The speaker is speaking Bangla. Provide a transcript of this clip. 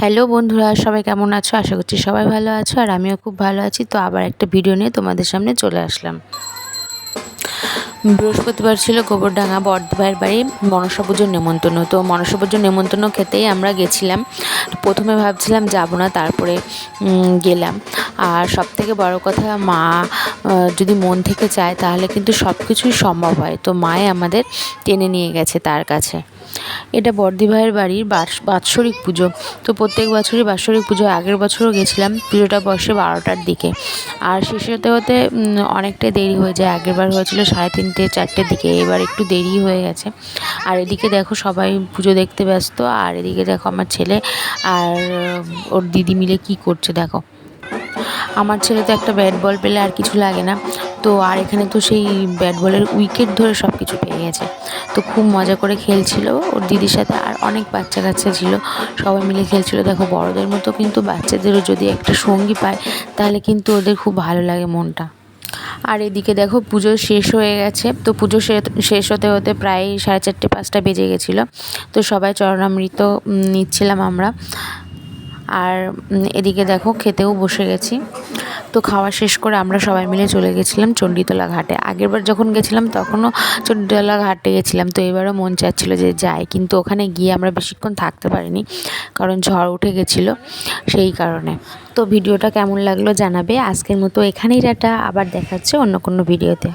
হ্যালো বন্ধুরা, সবাই কেমন আছো? আশা করছি সবাই ভালো আছো আর আমিও খুব ভালো আছি। তো আবার একটা ভিডিও নিয়ে তোমাদের সামনে চলে আসলাম। বৃহস্পতিবার ছিল গোবরডাঙ্গা বর্ধভাইয়ের বাড়ি মনসা পুজোর নেমন্তন্ন। তো মনসা পুজোর নেমন্তন্ন খেতেই আমরা গেছিলাম। প্রথমে ভাবছিলাম যাব না, তারপরে গেলাম। আর সব থেকে বড় কথা, মা যদি মন থেকে চায় তাহলে কিন্তু সব কিছুই সম্ভব হয়। তো মায়ে আমাদের টেনে নিয়ে গেছে তার কাছে। এটা বর্দি ভাইয়ের বাড়ির বাৎসরিক পুজো। তো প্রত্যেক বছরই বাৎসরিক পুজো। আগের বছরও গেছিলাম পুজোটা বসে বারোটার দিকে। আর শেষ হতে হতে অনেকটাই দেরি হয়ে যায়। আগের বার হয়েছিল সাড়ে তিনটে, চারটের দিকে। এবার একটু দেরি হয়ে গেছে। আর এদিকে দেখো সবাই পুজো দেখতে ব্যস্ত। আর এদিকে দেখো আমার ছেলে আর ওর দিদি মিলে কি করছে দেখো। আমার ছেলে তো একটা ব্যাট বল পেলে আর কিছু লাগে না। তো আর এখানে তো সেই ব্যাট বলের উইকেট ধরে সব কিছু পেয়ে গেছে। তো খুব মজা করে খেলছিল ওর দিদির সাথে আর অনেক বাচ্চা কাচ্চা ছিল, সবাই মিলে খেলছিল। দেখো বড়দের মতো কিন্তু বাচ্চাদেরও যদি একটা সঙ্গী পায়, তাহলে কিন্তু ওদের খুব ভালো লাগে মনটা। আর এদিকে দেখো পুজো শেষ হয়ে গেছে, তো পুজো শেষ হতে হতে প্রায় সাড়ে চারটে, পাঁচটা বেজে গেছিল। তো সবাই চরণামৃত নিচ্ছিলাম আমরা। আর এদিকে দেখো খেতেও বসে গেছি। তো খাওয়া শেষ করে আমরা সবাই মিলে চলে গেছিলাম চণ্ডীতলা ঘাটে। আগেরবার যখন গেছিলাম তখনও চণ্ডীতলা ঘাটে গেছিলাম, তো এবারও মন চাচ্ছিলো যে যাই, কিন্তু ওখানে গিয়ে আমরা বেশিক্ষণ থাকতে পারিনি, কারণ ঝড় উঠে গেছিল সেই কারণে। তো ভিডিওটা কেমন লাগল জানাবে। আজকের মতো এখানেই রাটা আবার দেখাচ্ছে অন্য কোনো ভিডিওতে।